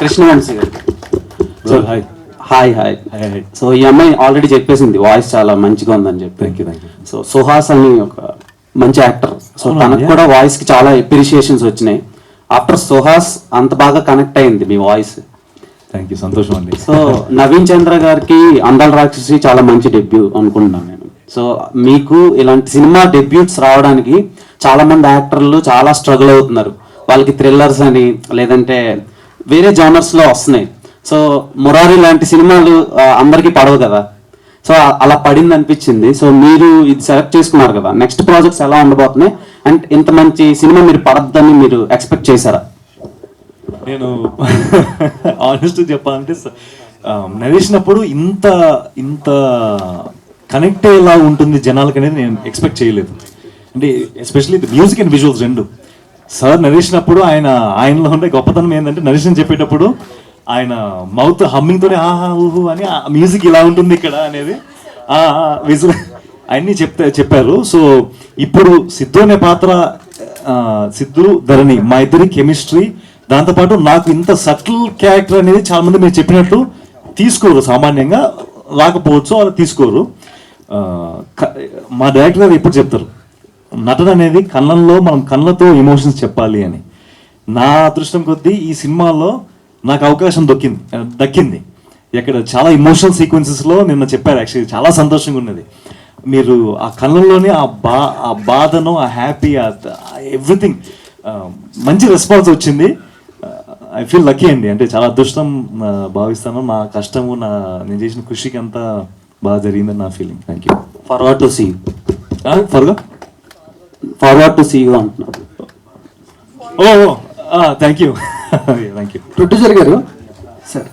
కృష్ణవంశీ గారు. So hi hi hi so ఈ అమ్మాయి ఆల్రెడీ చెప్పేసింది వాయిస్ చాలా మంచిగా ఉందని చెప్పి. సో సుహాస్ అని ఒక మంచి యాక్టర్ సో? తనకు. కూడా వాయిస్కి చాలా అప్రిషియేషన్స్ వచ్చినాయి. ఆఫ్టర్ సుహాస్ అంత బాగా కనెక్ట్ అయింది మీ వాయిస్ థ్యాంక్ యూ సంతోషం అండి. సో నవీన్ చంద్ర గారికి అందాల రాక్షసి చాలా మంచి డెబ్యూ అనుకుంటున్నాను నేను. సో మీకు ఇలాంటి సినిమా డెబ్యూట్స్ రావడానికి చాలా మంది యాక్టర్లు చాలా స్ట్రగుల్ అవుతున్నారు. వాళ్ళకి థ్రిల్లర్స్ అని లేదంటే వేరే జానర్స్లో వస్తున్నాయి. సో మురారి లాంటి సినిమాలు అందరికీ పడవు కదా. సో అలా పడింది అనిపించింది సో మీరు ఇది సెలెక్ట్ చేసుకున్నారు కదా. నెక్స్ట్ ప్రాజెక్ట్స్ ఎలా ఉండబోతున్నాయి? అండ్ ఇంత మంచి సినిమా మీరు పడద్దని మీరు ఎక్స్పెక్ట్ చేశారా? నేను ఆనెస్ట్ చెప్పాలంటే స- ఇంత ఇంత కనెక్ట్ అయ్యేలా ఉంటుంది జనాలకి అనేది నేను ఎక్స్పెక్ట్ చేయలేదు. అంటే ఎస్పెషల్లీ మ్యూజిక్ అండ్ విజువల్స్ రెండు. సార్ నరేసినప్పుడు ఆయన ఆయనలో ఉండే గొప్పతనం ఏంటంటే నరేషన్ చెప్పేటప్పుడు ఆయన మౌత్ హమ్మింగ్తోనే ఆహా ఊహు అని ఆ మ్యూజిక్ ఇలా ఉంటుంది ఇక్కడ అనేది. విజువల్ అన్నీ చెప్తే చెప్పారు. సో ఇప్పుడు సిద్ధు అనే పాత్ర సిద్ధు ధరణి మా ఇద్దరి కెమిస్ట్రీ దాంతోపాటు నాకు ఇంత సటిల్ క్యారెక్టర్ అనేది చాలా మంది మీరు చెప్పినట్టు తీసుకోరు. సామాన్యంగా రాకపోవచ్చు అలా తీసుకోరు. మా డైరెక్టర్ గారు ఎప్పుడు చెప్తారు? నటన అనేది కళ్ళల్లో మనం కళ్ళతో ఎమోషన్స్ చెప్పాలి అని. నా అదృష్టం కొద్దీ ఈ సినిమాలో నాకు అవకాశం దొక్కింది దక్కింది. ఇక్కడ చాలా ఇమోషనల్ సీక్వెన్సెస్లో నిన్న చెప్పారు యాక్చువల్లీ చాలా సంతోషంగా ఉన్నది. మీరు ఆ కళ్ళల్లోనే ఆ బా ఆ బాధను ఆ హ్యాపీ ఎవ్రీథింగ్ మంచి రెస్పాన్స్ వచ్చింది. ఐ ఫీల్ లక్కీ అండి. అంటే చాలా అదృష్టం భావిస్తాను. నా కష్టము నా నేను చేసిన కృషికి అంతా బాగా జరిగిందని నా feeling thank you forward to see ఫర్గా forward to see you అంటున్నారు. ఓ thank you thank you producer గారు? సార్